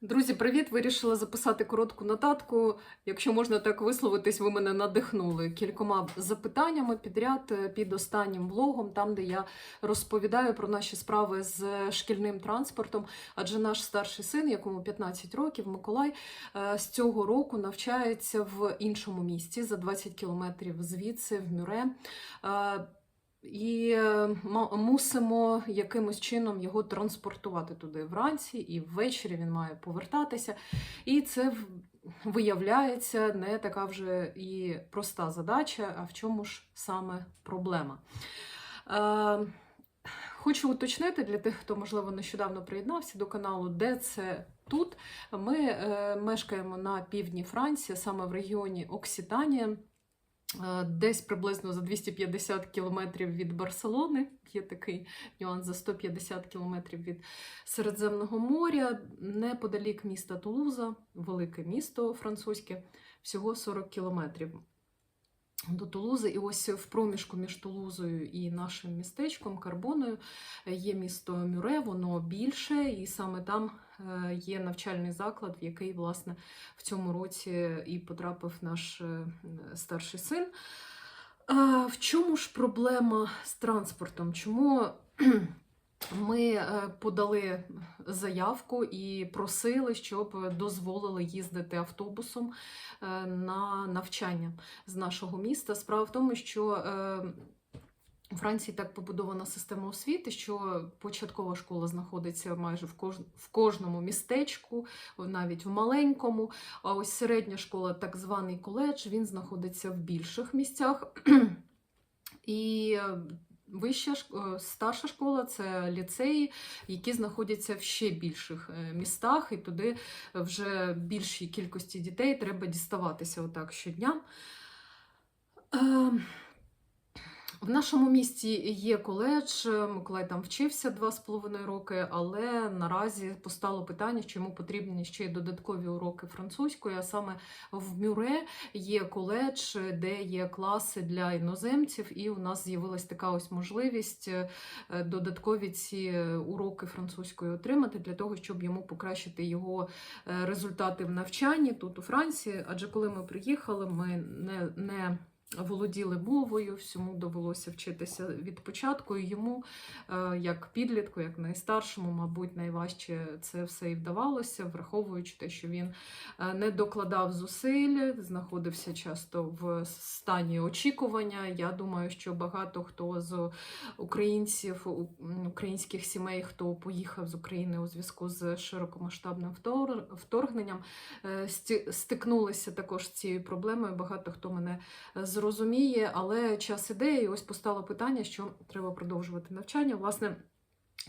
Друзі, привіт! Вирішила записати коротку нотатку. Якщо можна так висловитись, ви мене надихнули кількома запитаннями підряд е, під останнім влогом, там де я розповідаю про наші справи з шкільним транспортом. Адже наш старший син, якому 15 років, Миколай, е, з цього року навчається в іншому місті за 20 кілометрів звідси, в Мюре. І е, мусимо якимось чином його транспортувати туди вранці, і ввечері він має повертатися. І це виявляється не така вже і проста задача, а в чому ж саме проблема. Е, Хочу уточнити для тих, хто, можливо, нещодавно приєднався до каналу, де це тут. Ми е, мешкаємо на півдні Франції, саме в регіоні Окситанія. Е, Десь приблизно за 250 кілометрів від Барселони. Є такий нюанс за 150 кілометрів від Середземного моря, неподалік міста Тулуза, велике місто французьке, всього 40 кілометрів до Тулузи. І ось в проміжку між Тулузою і нашим містечком Карбоною є місто Мюре, воно більше, і саме там е, є навчальний заклад, в який, власне, в цьому році і потрапив наш е, старший син. В чому ж проблема з транспортом? Чому ми е, подали заявку і просили, щоб дозволили їздити автобусом е, на навчання з нашого міста? Справа в тому, що е, у Франції так побудована система освіти, що початкова школа знаходиться майже в, кож... в кожному містечку, навіть в маленькому. А ось середня школа, так званий коледж, він знаходиться в більших місцях. І е, вища е, старша школа це ліцеї, які знаходяться в ще більших е, містах, і туди вже більшій кількості дітей треба діставатися отак щодня. Е, В нашому місті є коледж, Миколай там вчився два з половиною роки, але наразі постало питання, що йому потрібні ще й додаткові уроки французької, а саме в Мюре є коледж, де є класи для іноземців, і у нас з'явилась така ось можливість е, додаткові ці уроки французької отримати для того, щоб йому покращити його е, результати в навчанні тут у Франції. Адже коли ми приїхали, ми не, не володіли мовою, всьому довелося вчитися від початку. І йому, е, як підлітку, як найстаршому, мабуть, найважче це все і вдавалося, враховуючи те, що він е, не докладав зусиль, знаходився часто в стані очікування. Я думаю, що багато хто з українців, українських сімей, хто поїхав з України у зв'язку з широкомасштабним вторгненням, е, стикнулися також з цією проблемою. Багато хто мене е, зрозуміє, але час іде, і ось постало питання, що треба продовжувати навчання. Власне.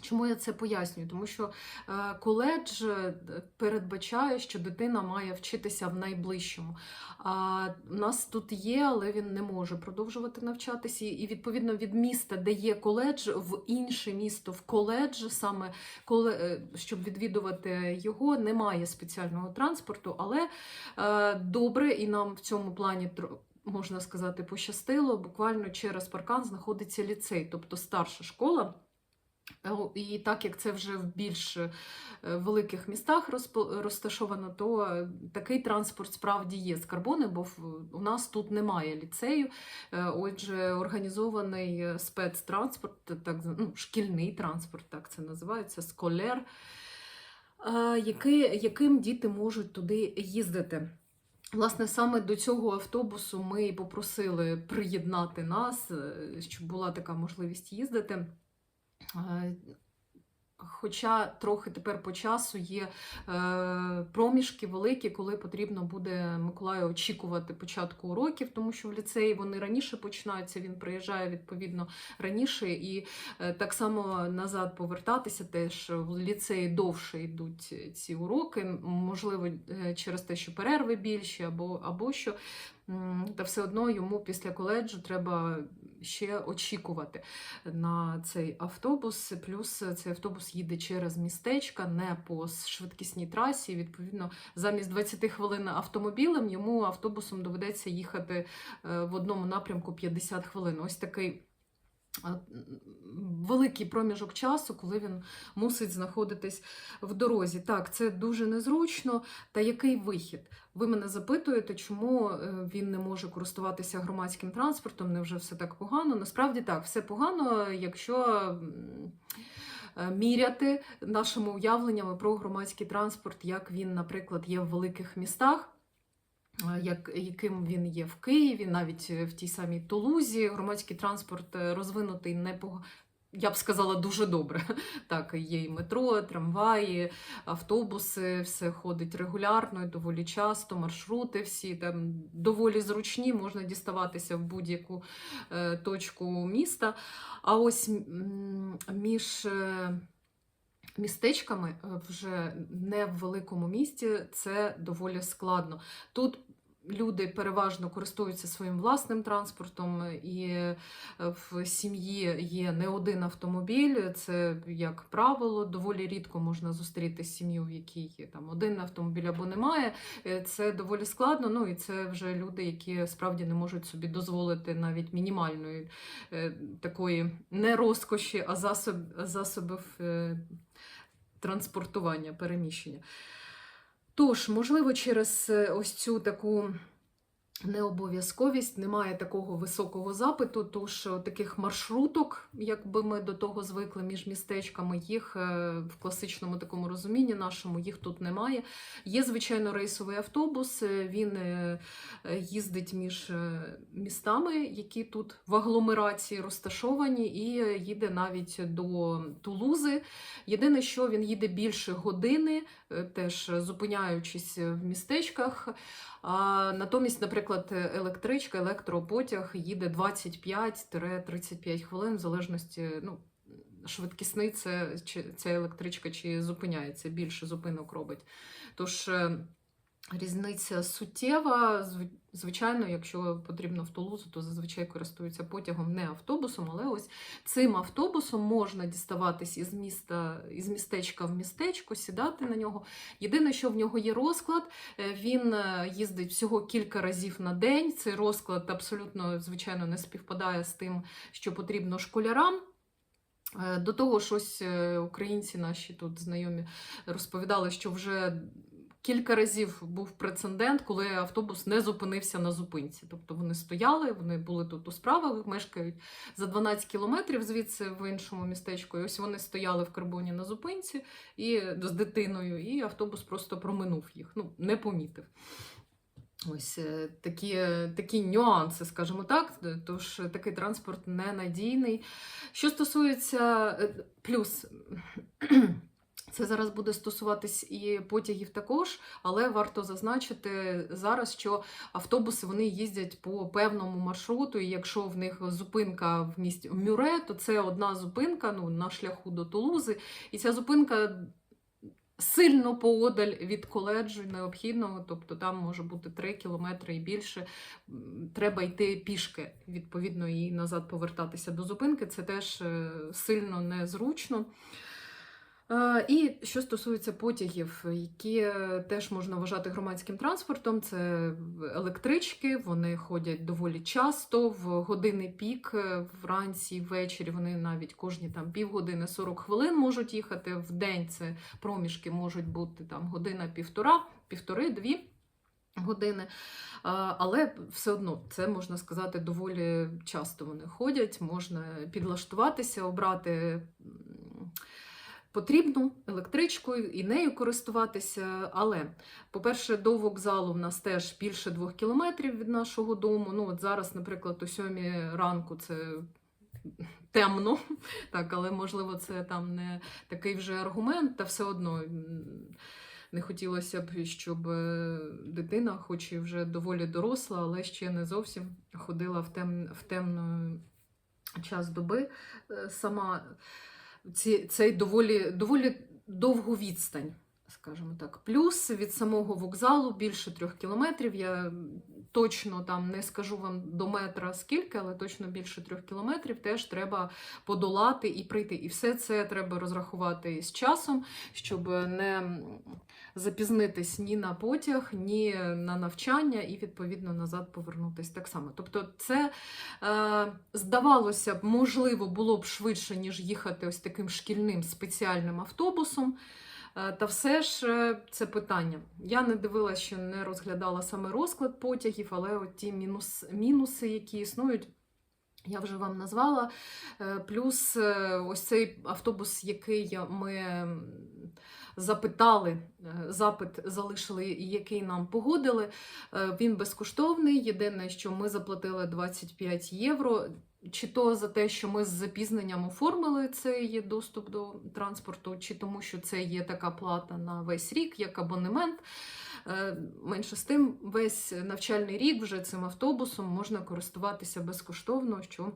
Чому я це пояснюю? Тому що е, коледж е, передбачає, що дитина має вчитися в найближчому. А у нас тут є, але він не може продовжувати навчатися. І відповідно від міста, де є коледж, в інше місто в коледж, саме коле, е, щоб відвідувати його, немає спеціального транспорту. Але добре, і нам в цьому плані можна сказати пощастило. Буквально через паркан знаходиться ліцей, тобто старша школа. Е, І так як це вже в більш е, великих містах розташовано, то е, такий транспорт справді є з карбони, бо у нас тут немає ліцею. Отже, організований спецтранспорт, так ну, шкільний транспорт, так це називається, сколер, яким діти можуть туди їздити. Власне, саме до цього автобусу ми попросили приєднати нас, е, щоб була така можливість їздити. Хоча трохи тепер по часу є е, проміжки великі, коли потрібно буде Миколаю очікувати початку уроків, тому що в ліцеї вони раніше починаються, він приїжджає відповідно раніше, і е, так само назад повертатися теж в ліцеї довше йдуть ці уроки. Можливо, е, через те, що перерви більші, або, або що. Та все одно йому після коледжу треба ще очікувати на цей автобус. Плюс цей автобус їде через містечка, не по швидкісній трасі. Відповідно, замість 20 хвилин автомобілем йому автобусом доведеться їхати е, в одному напрямку 50 хвилин. Ось такий великий проміжок часу, коли він мусить знаходитись в дорозі. Так, це дуже незручно. Та який вихід? Ви мене запитуєте, чому е, він не може користуватися громадським транспортом? Невже все так погано? Насправді так, все погано, якщо. е, Міряти нашими уявленнями про громадський транспорт, як він, наприклад, є в великих містах, е, як, яким він є в Києві, навіть е, в тій самій Тулузі. Громадський транспорт е, розвинутий непого. Я б сказала дуже добре. Так, є і метро, трамваї, автобуси, все ходить регулярно і доволі часто. Маршрути всі там доволі зручні, можна діставатися в будь-яку е, точку міста. А ось між е, містечками е, вже не в великому місті це доволі складно. Тут люди переважно користуються своїм власним транспортом, і е, в сім'ї є не один автомобіль. Це, як правило, доволі рідко можна зустріти сім'ю, в якій є там один автомобіль або немає. Е, Це доволі складно. Ну і це вже люди, які справді не можуть собі дозволити навіть мінімальної е, такої не розкоші, а засоб, засобів транспортування, переміщення. Тож, можливо, через е, ось цю таку необов'язковість немає такого високого запиту, тож е, таких маршруток, якби ми до того звикли між містечками, їх е, в класичному такому розумінні нашому їх тут немає. Є, звичайно, рейсовий автобус, е, він їздить між містами, які тут в агломерації розташовані, і їде навіть до Тулузи. Єдине, що він їде більше години, теж зупиняючись в містечках. А натомість, наприклад, електричка, електропотяг їде 25-35 хвилин, в залежності, ну, швидкісний чи ця електричка чи зупиняється, більше зупинок робить. Тож е, різниця суттєва. Звичайно, якщо потрібно в Тулузу, то зазвичай користуються потягом, не автобусом, але ось цим автобусом можна діставатись із міста, із містечка в містечко, сідати на нього. Єдине, що в нього є розклад, е, він е, їздить всього кілька разів на день. Цей розклад абсолютно, звичайно, не співпадає з тим, що потрібно школярам. Е, До того ж, ось е, українці наші тут знайомі розповідали, що вже кілька разів був прецедент, коли автобус не зупинився на зупинці. Тобто вони стояли, вони були тут у справах, мешкають за 12 кілометрів звідси в іншому містечку. І ось вони стояли в Карбоні на зупинці і з дитиною, і автобус просто проминув їх. Ну, не помітив. Ось е, такі, такі нюанси, скажімо так. Тож такий транспорт ненадійний. Що стосується е, плюс. Це зараз буде стосуватись і потягів також, але варто зазначити зараз, що автобуси вони їздять по певному маршруту, і якщо в них зупинка в місті Мюре, то це одна зупинка ну, на шляху до Тулузи. І ця зупинка сильно поодаль від коледжу необхідного, тобто там може бути 3 кілометри і більше. Треба йти пішки, відповідно, і назад повертатися до зупинки. Це теж е, сильно незручно. Е, І що стосується потягів, які е, теж можна вважати громадським транспортом, це електрички, вони ходять доволі часто в години пік, е, вранці, ввечері. Вони навіть кожні там півгодини 40 хвилин можуть їхати. В день це проміжки можуть бути там година-півтора, півтори-дві. Години, але все одно це можна сказати доволі часто вони ходять, можна підлаштуватися, обрати м, потрібну електричку і нею користуватися. Але, по-перше, до вокзалу в нас теж більше двох кілометрів від нашого дому. Ну, от зараз, наприклад, о сьомій ранку це темно, так, але можливо це там не такий вже аргумент, та все одно. Не хотілося б, щоб е, дитина, хоч і вже доволі доросла, але ще не зовсім ходила в, тем, в темний час доби е, сама ці, цей доволі, доволі довгу відстань, скажімо так. Плюс від самого вокзалу більше трьох кілометрів. Я точно там не скажу вам до метра скільки, але точно більше трьох кілометрів теж треба подолати і прийти. І все це треба розрахувати з часом, щоб не запізнитись ні на потяг, ні на навчання, і відповідно назад повернутись так само. Тобто, це е, здавалося б, можливо, було б швидше, ніж їхати ось таким шкільним спеціальним автобусом. Е, Та все ж е, це питання. Я не дивилася, що не розглядала саме розклад потягів, але от ті мінус, мінуси, які існують, я вже вам назвала. Е, Плюс е, ось цей автобус, який ми запитали, е, запит залишили, який нам погодили, він безкоштовний. Єдине, що ми заплатили 25 євро. Чи то за те, що ми з запізненням оформили цей доступ до транспорту, чи тому, що це є така плата на весь рік, як абонемент. Е, Менше з тим, весь навчальний рік вже цим автобусом можна користуватися безкоштовно, що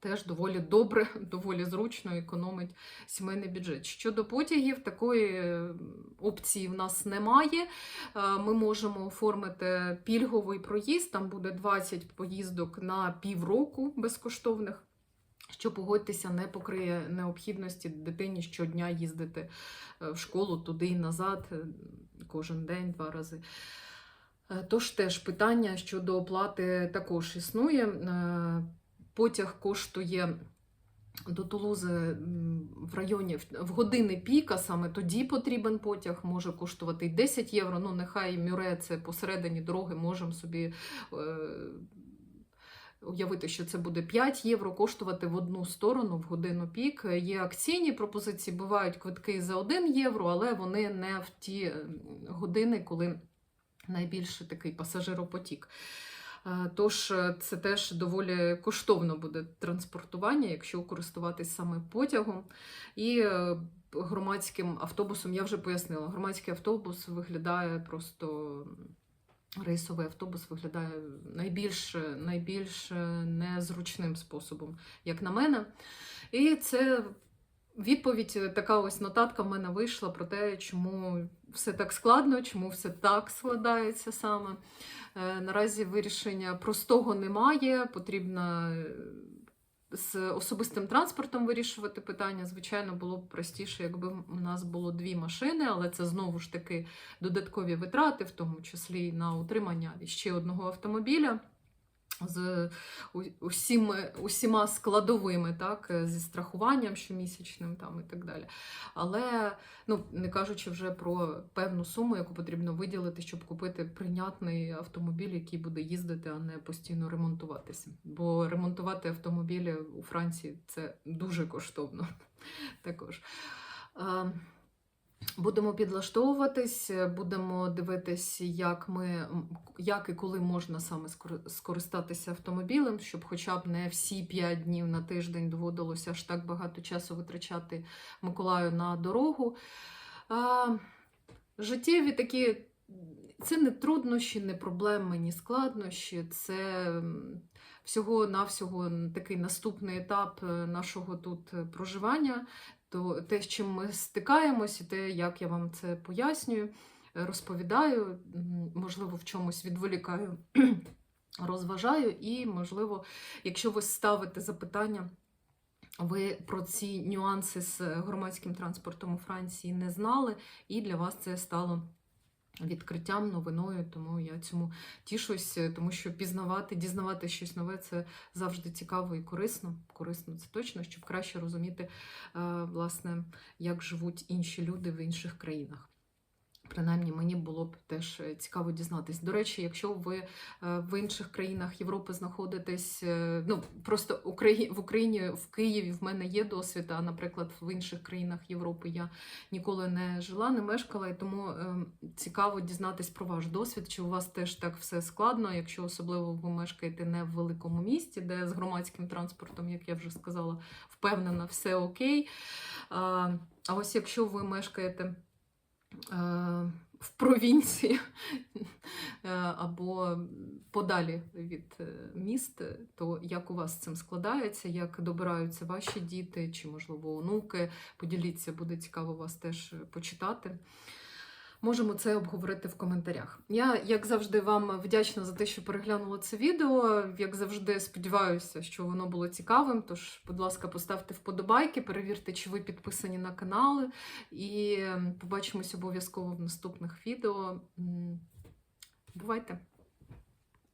теж доволі добре, доволі зручно економить сімейний бюджет. Щодо потягів, такої е, опції в нас немає. Е, Ми можемо оформити пільговий проїзд, там буде 20 поїздок на півроку безкоштовних. Що погодьтеся, не покриє необхідності дитині щодня їздити е, в школу туди і назад, е, кожен день, два рази. Е, Тож теж питання щодо оплати також існує. Потяг коштує до Тулузи в районі в- години піка, саме тоді потрібен потяг, може коштувати й 10 євро. Ну, нехай Мюре це посередині дороги, можемо собі. Уявити, що це буде 5 євро коштувати в одну сторону в годину пік. Є акційні пропозиції, бувають квитки за 1 євро, але вони не в ті години, коли найбільше такий пасажиропотік. Е, Тож е, це теж доволі коштовно буде транспортування, якщо користуватись саме потягом. І е, громадським автобусом я вже пояснила, громадський автобус виглядає просто. Рейсовий автобус виглядає найбільш, найбільш незручним способом, як на мене. І це відповідь, така ось нотатка в мене вийшла про те, чому все так складно, чому все так складається саме. Е, Наразі вирішення простого немає. Потрібно е, з особистим транспортом вирішувати питання. Звичайно, було б простіше, якби у нас було дві машини, але це знову ж таки додаткові витрати, в тому числі на утримання ще одного автомобіля. З усіми, усіма складовими, так, е, зі страхуванням щомісячним там, і так далі. Але ну, не кажучи вже про певну суму, яку потрібно виділити, щоб купити прийнятний автомобіль, який буде їздити, а не постійно ремонтуватися. Бо ремонтувати автомобілі у Франції це дуже коштовно також. Е, Будемо підлаштовуватись, будемо дивитись, як ми як і коли можна саме скористатися автомобілем, щоб хоча б не всі 5 днів на тиждень доводилося аж так багато часу витрачати Миколаю на дорогу. А, життєві такі це не труднощі, не проблеми, ні складнощі. Це всього-навсього такий наступний етап е, нашого тут е, проживання то те, з чим ми стикаємось, і те, як я вам це пояснюю, розповідаю, можливо, в чомусь відволікаю, розважаю, і, можливо, якщо ви ставите запитання, ви про ці нюанси з громадським транспортом у Франції не знали, і для вас це стало відкриттям, новиною, тому я цьому тішусь, е, тому що пізнавати, дізнавати щось нове це завжди цікаво і корисно. Корисно це точно, щоб краще розуміти, е, власне, як живуть інші люди в інших країнах. Принаймні, мені було б теж е, цікаво дізнатись. До речі, якщо ви е, в інших країнах Європи знаходитесь, е, ну просто в Україні, в Києві в мене є досвід, а, наприклад, в інших країнах Європи я ніколи не жила, не мешкала, і тому цікаво дізнатись про ваш досвід, чи у вас теж так все складно, якщо особливо ви мешкаєте не в великому місті, де з громадським транспортом, як я вже сказала, впевнена, все окей. А, ось якщо ви мешкаєте в провінції е, або подалі від е, міст, то як у вас з цим складається, як добираються ваші діти чи, можливо, онуки, поділіться, буде цікаво вас теж почитати. Можемо це обговорити в коментарях. Я, як завжди, вам вдячна за те, що переглянули це відео. Як завжди, сподіваюся, що воно було цікавим. Тож, будь ласка, поставте вподобайки, перевірте, чи ви підписані на канали, і ем, побачимось обов'язково в наступних відео. Бувайте!